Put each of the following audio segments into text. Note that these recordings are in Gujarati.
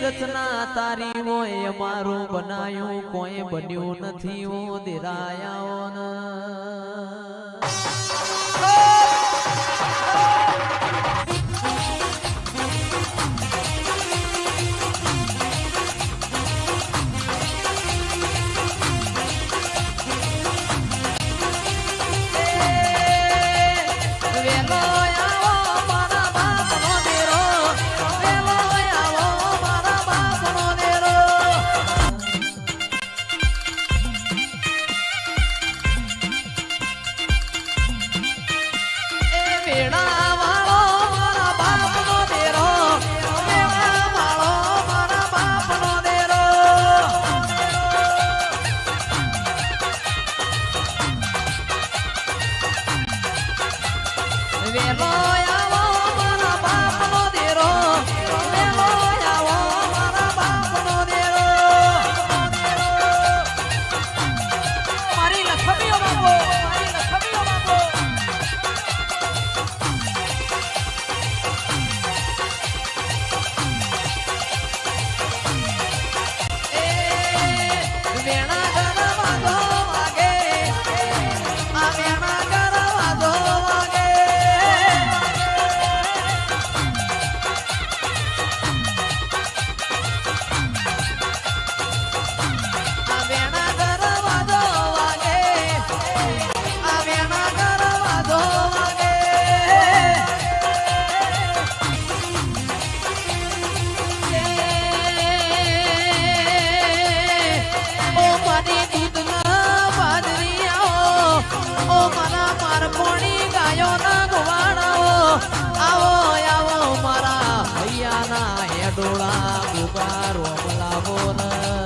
રચના તારી હોય મારું બનાયું કોઈ બન્યું નથી ઓ દેરાયા Do la do ba do Dora, Dora, Dora,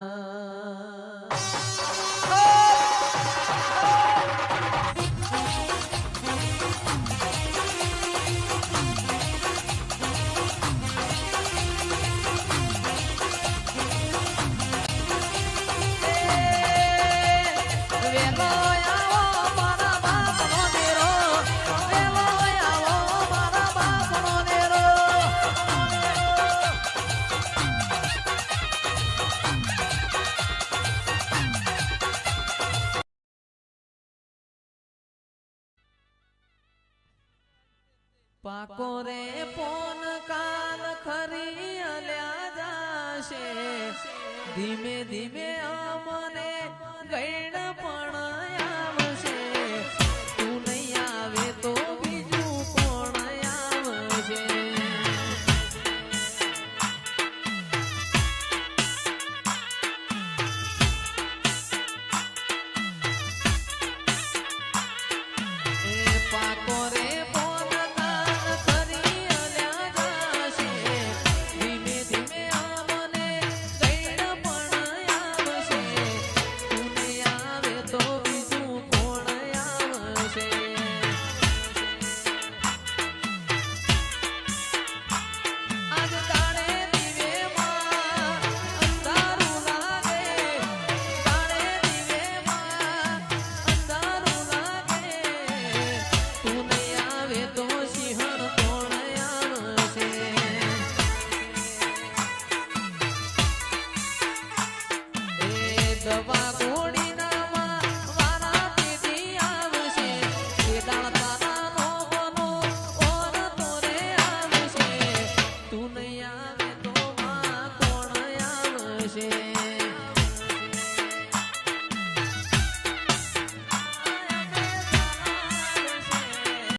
嗯 પાકો રે પોન કાલ ખરી અલ્યા જાશે. ધીમે ધીમે અમને ગૈણા